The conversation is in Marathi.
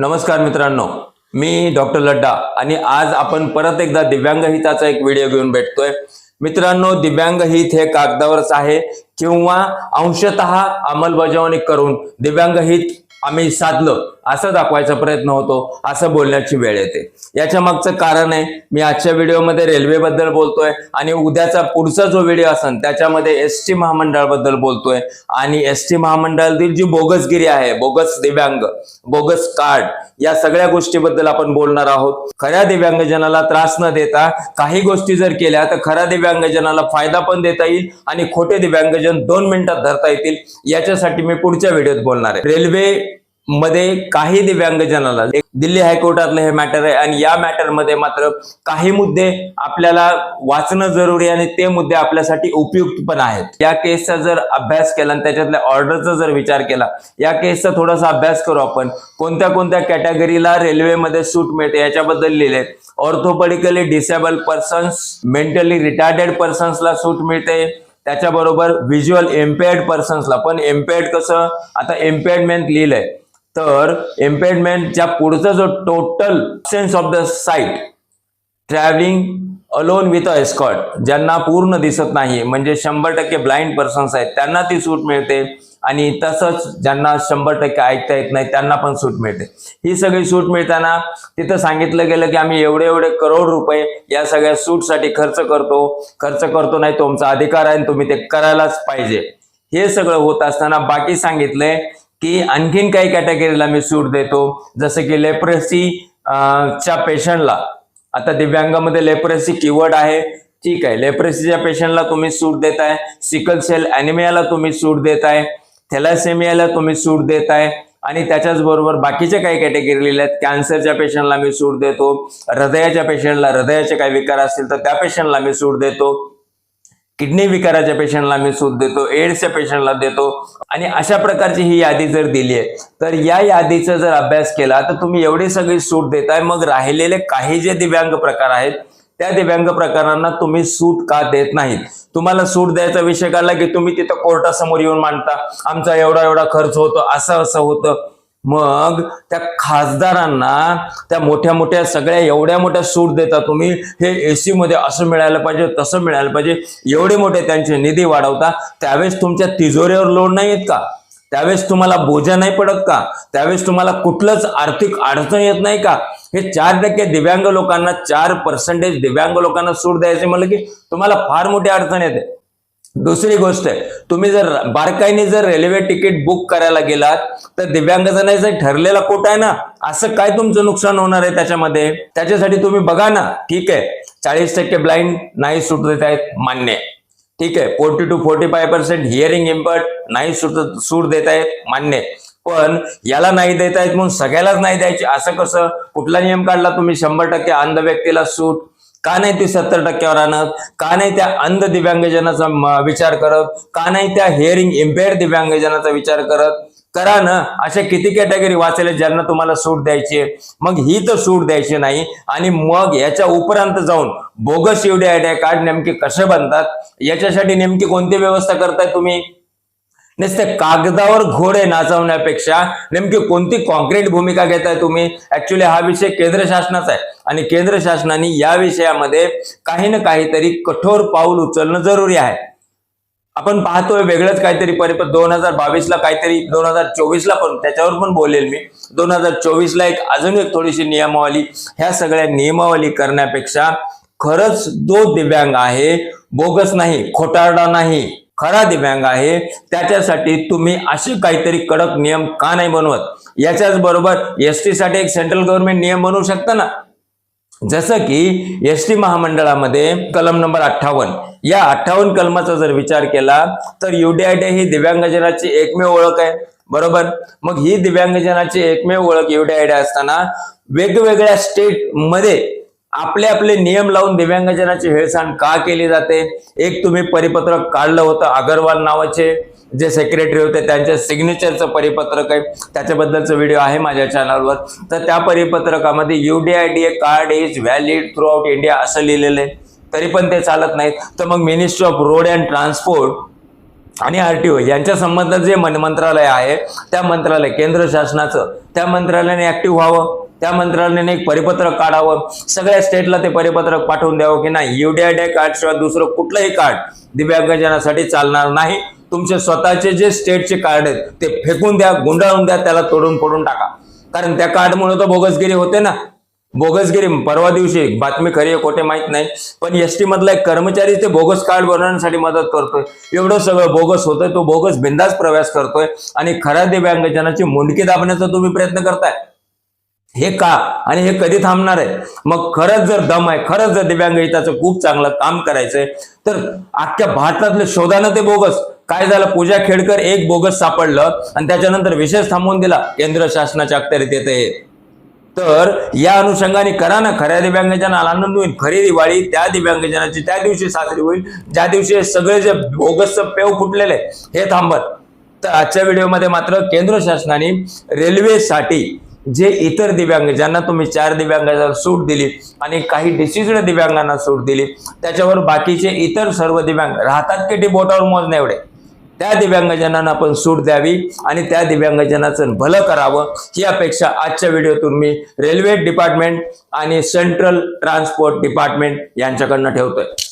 नमस्कार मित्रांनो मी डॉक्टर लड्डा आणि आज आपण परत एकदा दिव्यांग हिताचा एक व्हिडिओ घेऊन भेटतोय. मित्रांनो दिव्यांग हित हे कागदावरच आहे किंवा अंशतः अंमलबजावणी करून दिव्यांग हित आम्ही साधलं. असं दाखवायचा प्रयत्न होतो असं बोलण्याची वेळ येते. याच्या मागचं कारण आहे मी आजच्या व्हिडिओमध्ये रेल्वेबद्दल बोलतोय आणि उद्याचा पुढचा जो व्हिडिओ असेल त्याच्यामध्ये एस टी महामंडळाबद्दल बोलतोय. आणि एस टी महामंडळातील जी बोगसगिरी आहे बोगस दिव्यांग बोगस कार्ड या सगळ्या गोष्टीबद्दल आपण बोलणार आहोत. खऱ्या दिव्यांगजनाला त्रास न देता काही गोष्टी जर केल्या तर खऱ्या दिव्यांगजनाला फायदा पण देता येईल आणि खोटे दिव्यांगजन दोन मिनिटात धरता येतील. याच्यासाठी मी पुढच्या व्हिडिओत बोलणार आहे. रेल्वे मध्ये काही दिव्यांगजनाला दिल्ली हायकोर्टातलं हे मॅटर आहे आणि या मॅटरमध्ये मात्र काही मुद्दे आपल्याला वाचणं जरुरी आहे आणि ते मुद्दे आपल्यासाठी उपयुक्त पण आहेत. या केसचा जर अभ्यास केला आणि त्याच्यातल्या ऑर्डरचा जर विचार केला या केसचा थोडासा अभ्यास करू आपण. कोणत्या कोणत्या कॅटेगरीला रेल्वेमध्ये सूट मिळते याच्याबद्दल लिहिले. Orthopedically disabled persons mentally retarded पर्सन्सला सूट मिळते. त्याच्याबरोबर व्हिज्युअल एम्पेअर्ड पर्सन्सला पण एम्पेअर्ड कसं? आता एम्पेअर्डमेंट लिहिलंय. तर एम्पेअरमेंटच्या पुढचा जो total sense of the sight travelling alone with a escort ज्यांना पूर्ण दिसत नाही म्हणजे शंभर टक्के ब्लाइंड पर्सन्स आहेत त्यांना ती सूट मिळते. आणि तसंच ज्यांना शंभर टक्के ऐकता येत नाही त्यांना पण सूट मिळते. ही सगळी सूट मिळताना तिथं सांगितलं गेलं की आम्ही एवढे एवढे करोड रुपये या सगळ्या सूटसाठी खर्च करतो. खर्च करतो नाही तुमचा अधिकार आहे आणि तुम्ही ते करायलाच पाहिजे. हे सगळं होत असताना बाकी सांगितलंय की आणखीन काही कॅटेगरीला मी सूट देतो. जसं की लेप्रेसी च्या पेशंटला आता दिव्यांगामध्ये लेप्रेसी कीवर्ड आहे. ठीक आहे. लेप्रेसीच्या पेशंटला तुम्ही सूट देताय. सिकल सेल अॅनिमियाला तुम्ही सूट देताय. थेलासेमियाला तुम्ही सूट देताय. आणि त्याच्याच बरोबर बाकीच्या काही कॅटेगरी लिहिल्या आहेत. कॅन्सरच्या पेशंटला मी सूट देतो. हृदयाच्या पेशंटला हृदयाचे काही विकार असतील तर त्या पेशंटला मी सूट देतो. किडनी विकाराच्या पेशंटला मी सूट देतो एड्सच्या पेशंटला देतो. आणि अशा प्रकारची ही यादी जर दिली आहे तर या यादीचा जर अभ्यास केला तर तुम्ही एवढी सगळी सूट देताय. मग राहिलेले काही जे दिव्यांग प्रकार आहेत त्या दिव्यांग प्रकारांना तुम्ही सूट का देत नाहीत? तुम्हाला सूट द्यायचा विषय काढला की तुम्ही तिथं कोर्टासमोर येऊन मांडता आमचा एवढा एवढा खर्च होतो असं असं होतं. मग त्या खासदारांना त्या मोठ्या मोठ्या सगळ्या एवढ्या मोठ्या सूट देता तुम्ही. हे एसी मध्ये असं मिळायला पाहिजे तसं मिळायला पाहिजे. एवढे मोठे त्यांचे निधी वाढवता. त्यावेळेस तुमच्या तिजोरीवर लोड नाही येत का? त्यावेळेस तुम्हाला बोजा नाही पडत का? त्यावेळेस तुम्हाला कुठलंच आर्थिक अडचण येत नाही का? हे चार टक्के दिव्यांग लोकांना चार पर्सेंटेज दिव्यांग लोकांना सूट द्यायचे म्हणलं की तुम्हाला फार मोठी अडचण येते. दुसरी गोष्ट आहे तुम्ही जर बारकाईने जर रेल्वे तिकीट बुक करायला गेलात तर दिव्यांगजनाचा ठरलेला कोटा आहे ना असं काय तुमचं नुकसान होणार आहे त्याच्यामध्ये? त्याच्यासाठी तुम्ही बघा ना ठीक आहे. चाळीस टक्के ब्लाइंड नाही सूट देत आहेत मान्य ठीक आहे forty two forty five percent hearing impaired नाही सूट सूट देत आहेत मान्य पण याला नाही देत आहेत म्हणून सगळ्यालाच नाही द्यायची असं कसं? कुठला नियम काढला तुम्ही? शंभर टक्के अंध व्यक्तीला सूट का नाही ते सत्तर टक्क्यावर आणत? का नाही त्या अंध दिव्यांगजनाचा विचार करत? का नाही त्या हिअरिंग इम्पेअर दिव्यांगजनाचा विचार करत? करा ना अशा किती कॅटेगरी वाचले ज्यांना तुम्हाला सूट द्यायची आहे? मग ही तर सूट द्यायची नाही. आणि मग याच्या उपरांत जाऊन बोगस एवढे आयडिया कार्ड नेमके कसे बनतात? याच्यासाठी नेमकी कोणती व्यवस्था करताय तुम्ही? नुसते कागदावर घोडे नाचवण्यापेक्षा नेमकी कोणती कॉन्क्रीट भूमिका घेताय तुम्ही? ऍक्च्युली हा विषय केंद्र शासनाचा आहे. आणि केंद्र शासनाने या विषयामध्ये काही ना काहीतरी कठोर पाऊल उचलणं जरुरी आहे. आपण पाहतोय वेगळंच काहीतरी परिपथ दोन हजार बावीसला काहीतरी दोन हजार चोवीसला पण त्याच्यावर पण बोलेल मी. दोन हजार चोवीसला एक अजून एक थोडीशी नियमावली. ह्या सगळ्या नियमावली करण्यापेक्षा खरंच जो दिव्यांग आहे बोगस नाही खोटारडा नाही खरा दिव्यांग आहे त्याच्यासाठी तुम्ही अशी काहीतरी कडक नियम का नाही बनवत? याच्याच बरोबर एससाठी एक सेंट्रल गव्हर्नमेंट नियम बनवू शकता ना? हो. जसं की एस टी महामंडळामध्ये कलम नंबर अठ्ठावन्न. या अठ्ठावन्न कलमाचा जर विचार केला तर युडीआयडी ही दिव्यांगजनाची एकमेव ओळख आहे. बरोबर? मग ही दिव्यांगजनाची एकमेव ओळख युडीआयडी असताना वेगवेगळ्या स्टेटमध्ये आपले आपले नियम लावून दिव्यांगजनाची हेळसांड का केली जाते? एक तुम्ही परिपत्रक काढलं होतं अगरवाल नावाचे. जे सेक्रेटरी होते त्यांच्या सिग्नेचरचं परिपत्रक आहे. त्याच्याबद्दलचा व्हिडिओ आहे माझ्या चॅनलवर तर त्या परिपत्रकामध्ये UDID card is valid throughout India असं लिहिलेलं आहे. तरी पण ते चालत नाहीत. तर मग ministry of road and transport आणि आर टी यांच्या संबंधात जे मन मंत्रालय आहे त्या मंत्रालय केंद्र शासनाचं त्या मंत्रालयाने ऍक्टिव्ह व्हावं. त्या मंत्रालयाने एक परिपत्रक काढावं. सगळ्या स्टेटला ते परिपत्रक पाठवून द्यावं की नाही. युडीआयडी कार्डशिवाय दुसरं कुठलंही कार्ड दिव्यांगजनासाठी चालणार नाही. तुमचे स्वतःचे जे स्टेटचे कार्ड आहेत ते फेकून द्या गुंडाळून द्या त्याला तोडून फोडून टाका. कारण त्या कार्डमुळे तर बोगसगिरी होते ना. बोगसगिरी परवा दिवशी बातमी खरी आहे कोठे माहीत नाही. पण एस टी मधला एक कर्मचारी ते बोगस कार्ड बनवण्यासाठी मदत करतोय. एवढं सगळं बोगस होतंय तो बोगस बिंदास प्रवास करतोय आणि खऱ्या दिव्यांगजनाची मुंडकी दाबण्याचा तुम्ही प्रयत्न करताय. हे का? आणि हे कधी थांबणार आहे? मग खरंच जर दम आहे खरंच जर दिव्यांग हिताचं खूप चांगलं काम करायचंय तर अख्ख्या भारतातले शोधानं ते बोगस. काय झालं? पूजा खेडकर एक बोगस सापडलं आणि त्याच्यानंतर विशेष थांबवून दिला. केंद्र शासनाच्या अखत्यारीत येते तर या अनुषंगाने करा ना खऱ्या दिव्यांगजनाला आनंद होईल. खरी दिवाळी त्या दिव्यांगजनाची त्या दिवशी साजरी होईल. ज्या दिवशी सगळे जे बोगसचं पेव फुटलेले हे थांबत तर आजच्या व्हिडिओमध्ये मात्र केंद्र शासनाने रेल्वेसाठी जे इतर दिव्यांग ज्यांना तुम्ही चार दिव्यांगांना सूट दिली आणि काही डिसिजड दिव्यांगांना सूट दिली त्याच्यावर बाकीचे इतर सर्व दिव्यांग राहतात की ती बोटावर मोजणे एवढे? त्या दिव्यांगजनांना आपण सूट द्यावी आणि त्या दिव्यांगजनाचं भलं करावं ही अपेक्षा आजच्या व्हिडिओतून मी रेल्वे डिपार्टमेंट आणि सेंट्रल ट्रान्सपोर्ट डिपार्टमेंट यांच्याकडनं ठेवतोय.